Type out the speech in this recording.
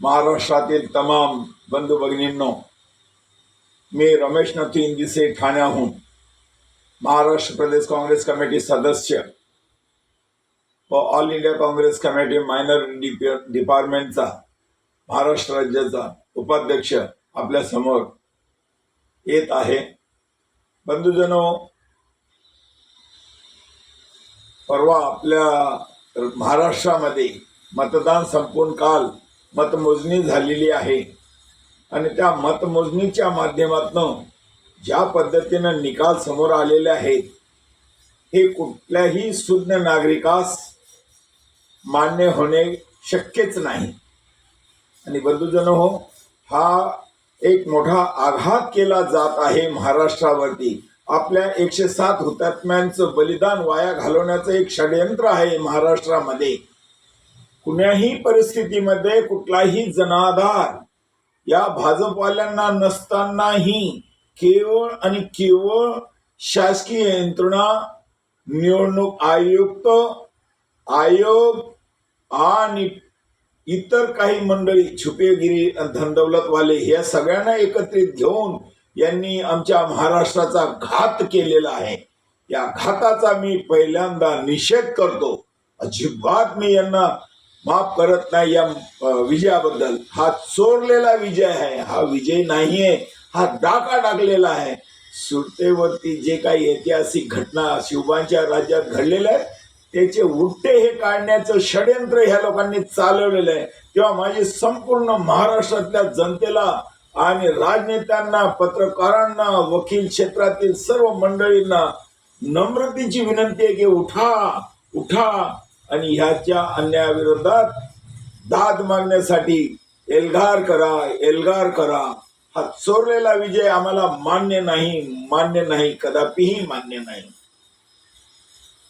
महाराष्ट्रातील तमाम बंधू भगिनींनो मी रमेश नथू इंदिसे ठाण्याहून महाराष्ट्र प्रदेश काँग्रेस कमिटी सदस्य व all India Congress committee minor डिपार्टमेंटचा Maharashtra राज्याचा उपाध्यक्ष आपल्यासमोर येत आहे. बंधुजनो परवा आपल्या महाराष्ट्रामध्ये मतदान संपून काल मतमोजणी झालेली आहे. आणि त्या मतमोजणीच्या माध्यमातून ज्या पद्धतीनं निकाल समोर आलेले आहेत हे कुठल्याही सुज्ञ नागरिकास मान्य होणे शक्यच नाही. आणि बंधुजन हो हा एक मोठा आघात केला जात आहे महाराष्ट्रावरती. आपल्या एकशे सात हुतात्म्यांचं बलिदान वाया घालवण्याचं एक षडयंत्र आहे महाराष्ट्रामध्ये. कुण्याही परिस्थितीमध्ये कुठलाही जनाधार या भाजपवाल्यांना नसतानाही केवळ आणि केवळ शासकीय यंत्रणा निवडणूक आयुक्त आयोग आणि इतर काही मंडळी छुपेगिरी धनदौलतवाले या सगळ्यांना एकत्रित घेऊन यांनी आमच्या महाराष्ट्राचा घात केलेला आहे. या घाताचा मी पहिल्यांदा निषेध करतो. अजिबात मी यांना माफ करत नाही या विजयाबद्दल. हा चोरलेला विजय आहे. हा विजय नाहीये. हा डाका टाकलेला आहे. सुरतेवरती जे काही ऐतिहासिक घटना शिवबांच्या राज्यात घडलेल्या आहेत त्याचे उट्टे हे काढण्याचं षडयंत्र ह्या लोकांनी चालवलेलं आहे. तेव्हा माझी संपूर्ण महाराष्ट्रातल्या जनतेला आणि राजनेत्यांना पत्रकारांना वकील क्षेत्रातील सर्व मंडळींना नम्रतेची विनंती आहे की उठा उठा. आणि ह्याच्या अन्यायाविरोधात दाद मागण्यासाठी एल्गार करा एल्गार करा. हा चोरलेला विजय आम्हाला मान्य नाही मान्य नाही कदापिही मान्य नाही.